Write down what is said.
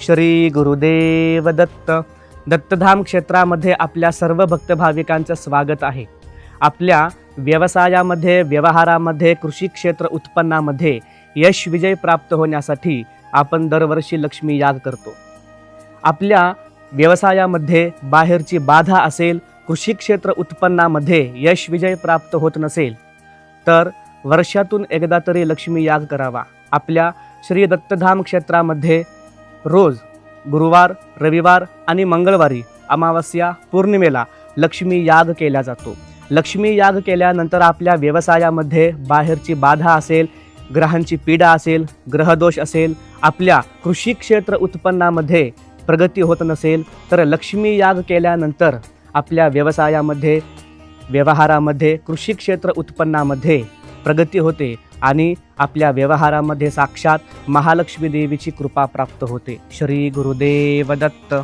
श्री गुरुदेव दत्त. दत्तधाम क्षेत्रामध्ये आपल्या सर्व भक्त भाविकांचं स्वागत आहे. आपल्या व्यवसायामध्ये व्यवहारामध्ये कृषी क्षेत्र उत्पन्नामध्ये यश विजय प्राप्त होण्यासाठी आपण दरवर्षी लक्ष्मी याग करतो. आपल्या व्यवसायामध्ये बाहेरची बाधा असेल कृषी क्षेत्र उत्पन्नामध्ये यश विजय प्राप्त होत नसेल तर वर्षातून एकदा तरी लक्ष्मी याग करावा. आपल्या श्री दत्तधाम क्षेत्रामध्ये रोज गुरुवार रविवार आणि मंगळवारी अमावस्या पौर्णिमेला लक्ष्मी याग केला जातो. लक्ष्मी याग केल्यानंतर आपल्या व्यवसायामध्ये बाहेरची बाधा असेल ग्रहांची पीडा असेल ग्रहदोष असेल आपल्या कृषी क्षेत्र उत्पन्नामध्ये प्रगती होत नसेल तर लक्ष्मी याग केल्यानंतर आपल्या व्यवसायामध्ये व्यवहारामध्ये कृषी क्षेत्र उत्पन्नामध्ये प्रगती होते. आणि आपल्या व्यवहारामध्ये साक्षात महालक्ष्मी देवीची कृपा प्राप्त होते. श्री गुरुदेव दत्त.